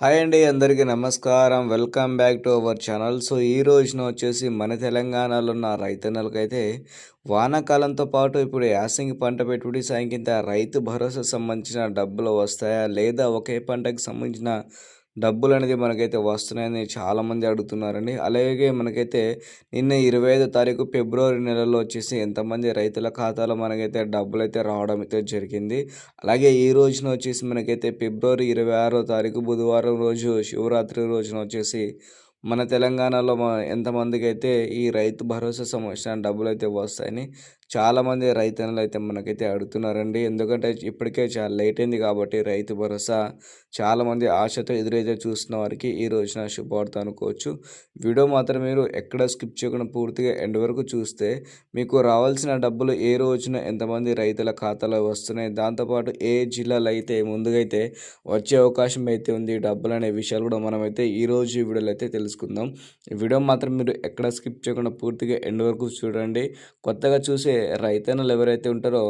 Hi అండి అందరికీ నమస్కారం. Welcome back to our channel. So ఈ రోజున వచ్చేసి మన తెలంగాణలో ఉన్న రైతన్నలకైతే వానాకాలంతో పాటు ఇప్పుడు యాసంగి పంట పెట్టుబడి సాయం కింద రైతు భరోసా సంబంధించిన డబ్బులు వస్తాయా? లేదా ఒకే పంటకు సంబంధించిన డబ్బులు అనేది మనకైతే వస్తున్నాయని చాలామంది అడుగుతున్నారండి. అలాగే మనకైతే నిన్న ఇరవై ఐదో తారీఖు ఫిబ్రవరి నెలలో వచ్చేసి ఎంతమంది రైతుల ఖాతాలో మనకైతే డబ్బులు అయితే రావడం అయితే జరిగింది. అలాగే ఈ రోజున వచ్చేసి మనకైతే ఫిబ్రవరి ఇరవై ఆరో తారీఖు బుధవారం రోజు శివరాత్రి రోజున వచ్చేసి మన తెలంగాణలో మా ఎంతమందికి అయితే ఈ రైతు భరోసా సంబంధించిన డబ్బులు అయితే వస్తాయని చాలామంది రైతన్నులు అయితే మనకైతే అడుగుతున్నారండి. ఎందుకంటే ఇప్పటికే చాలా లేట్ అయింది కాబట్టి రైతు భరోసా చాలామంది ఆశతో ఎదురైతే చూస్తున్న వారికి ఈ రోజున శుభవార్త అనుకోవచ్చు. వీడియో మాత్రం మీరు ఎక్కడ స్కిప్ చేయకుండా పూర్తిగా ఎండ్ వరకు చూస్తే మీకు రావాల్సిన డబ్బులు ఏ రోజున ఎంతమంది రైతుల ఖాతాలో వస్తున్నాయి దాంతోపాటు ఏ జిల్లాలో అయితే ముందుగా అయితే వచ్చే అవకాశం అయితే ఉంది డబ్బులు అనే విషయాలు కూడా మనమైతే ఈరోజు ఈ వీడియోలో అయితే తెలుసు ఈ వీడియో మాత్రం మీరు ఎక్కడ స్కిప్ చేయకుండా పూర్తిగా ఎండ్ వరకు చూడండి. కొత్తగా చూసే రైతన్నలు ఎవరైతే ఉంటారో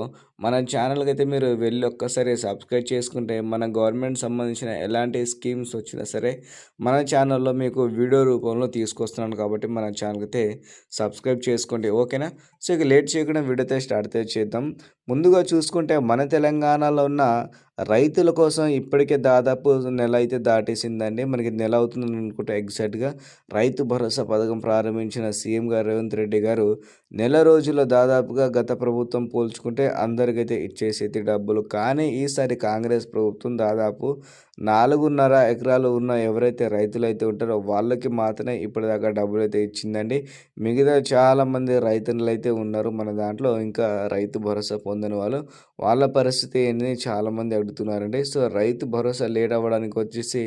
మన ఛానల్కి అయితే మీరు వెళ్ళి ఒక్కసారి సబ్స్క్రైబ్ చేసుకుంటే మన గవర్నమెంట్ సంబంధించిన ఎలాంటి స్కీమ్స్ వచ్చినా సరే మన ఛానల్లో మీకు వీడియో రూపంలో తీసుకొస్తున్నాను కాబట్టి మన ఛానల్కి అయితే సబ్స్క్రైబ్ చేసుకోండి. ఓకేనా? సో ఇక లేట్ చేయకుండా వీడియో అయితే స్టార్ట్ చేద్దాం. ముందుగా చూసుకుంటే మన తెలంగాణలో ఉన్న రైతుల కోసం ఇప్పటికే దాదాపు నెల అయితే దాటేసిందండి. మనకి నెల అవుతుందని అనుకుంటే ఎగ్జాక్ట్గా రైతు భరోసా పథకం ప్రారంభించిన సీఎం గారు రేవంత్ రెడ్డి గారు నెల రోజుల్లో దాదాపుగా గత ప్రభుత్వం పోల్చుకుంటే అందరికైతే ఇచ్చేసేది డబ్బులు. కానీ ఈసారి కాంగ్రెస్ ప్రభుత్వం దాదాపు నాలుగున్నర ఎకరాలు ఉన్న ఎవరైతే రైతులు అయితే ఉంటారో వాళ్ళకి మాత్రమే ఇప్పటిదాకా డబ్బులు అయితే ఇచ్చిందండి. మిగతా చాలామంది రైతులు అయితే ఉన్నారు. మన దాంట్లో ఇంకా రైతు భరోసా పొందని వాళ్ళు. వాళ్ళ పరిస్థితి ఏంటి చాలామంది అడుగుతున్నారండి. సో రైతు భరోసా లేట్ అవ్వడానికి వచ్చేసి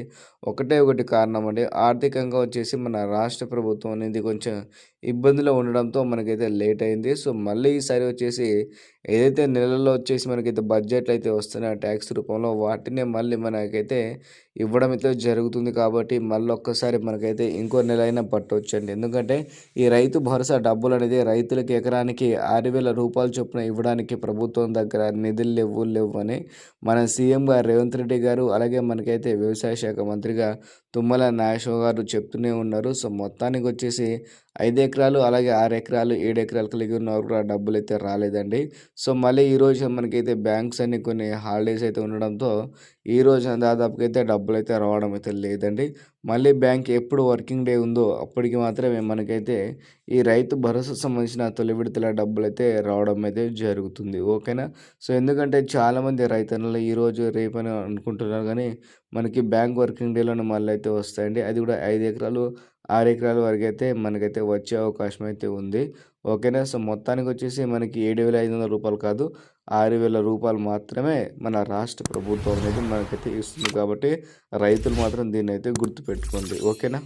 ఒకటే ఒకటి కారణం అండి. ఆర్థికంగా వచ్చేసి మన రాష్ట్ర ప్రభుత్వం అనేది కొంచెం ఇబ్బందిలో ఉండడంతో మనకైతే లేట్ అయింది. సో మళ్ళీ ఈసారి వచ్చేసి ఏదైతే నెలలో వచ్చేసి మనకైతే బడ్జెట్లు అయితే వస్తున్నాయో ట్యాక్స్ రూపంలో వాటినే మళ్ళీ మనకైతే ఇవ్వడం అయితే జరుగుతుంది కాబట్టి మళ్ళీ ఒక్కసారి మనకైతే ఇంకో నెల అయినా పట్టవచ్చండి ఎందుకంటే ఈ రైతు భరోసా డబ్బులు అనేది రైతులకు ఎకరానికి ఆరు వేల రూపాయలు చొప్పున ఇవ్వడానికి ప్రభుత్వం దగ్గర నిధులు లేవు లేవు అని మన సీఎం గారు రేవంత్ రెడ్డి గారు అలాగే మనకైతే వ్యవసాయ శాఖ మంత్రిగా తుమ్మల నాగేశ్వర గారు చెప్తూనే ఉన్నారు. సో మొత్తానికి వచ్చేసి ఐదు ఎకరాలు అలాగే ఆరు ఎకరాలు ఏడు ఎకరాలు కలిగి ఉన్న కూడా డబ్బులు అయితే రాలేదండి. సో మళ్ళీ ఈరోజు మనకైతే బ్యాంక్స్ అన్ని కొన్ని హాలిడేస్ అయితే ఉండడంతో ఈ రోజు దాదాపుగా అయితే డబ్బులు అయితే రావడం అయితే లేదండి. మళ్ళీ బ్యాంక్ ఎప్పుడు వర్కింగ్ డే ఉందో అప్పటికి మాత్రమే మనకైతే ఈ రైతు భరోసా సంబంధించిన తొలి విడతల డబ్బులు అయితే రావడం అయితే జరుగుతుంది. ఓకేనా? సో ఎందుకంటే చాలామంది రైతన్నలు ఈరోజు రేపని అనుకుంటున్నారు కానీ మనకి బ్యాంక్ వర్కింగ్ డేలోనే మళ్ళీ అయితే వస్తాయండి. అది కూడా ఐదు ఎకరాలు ఆరు ఎకరాల వరకు అయితే మనకైతే వచ్చే అవకాశం అయితే ఉంది. ఓకేనా? సో మొత్తానికి వచ్చేసి మనకి ఏడు వేల ఐదు వందల రూపాయలు కాదు ఆరు వేల రూపాయలు మాత్రమే మన రాష్ట్ర ప్రభుత్వం అనేది మనకైతే ఇస్తుంది. కాబట్టి రైతులు మాత్రం దీన్ని అయితే గుర్తుపెట్టుకోండి. ఓకేనా?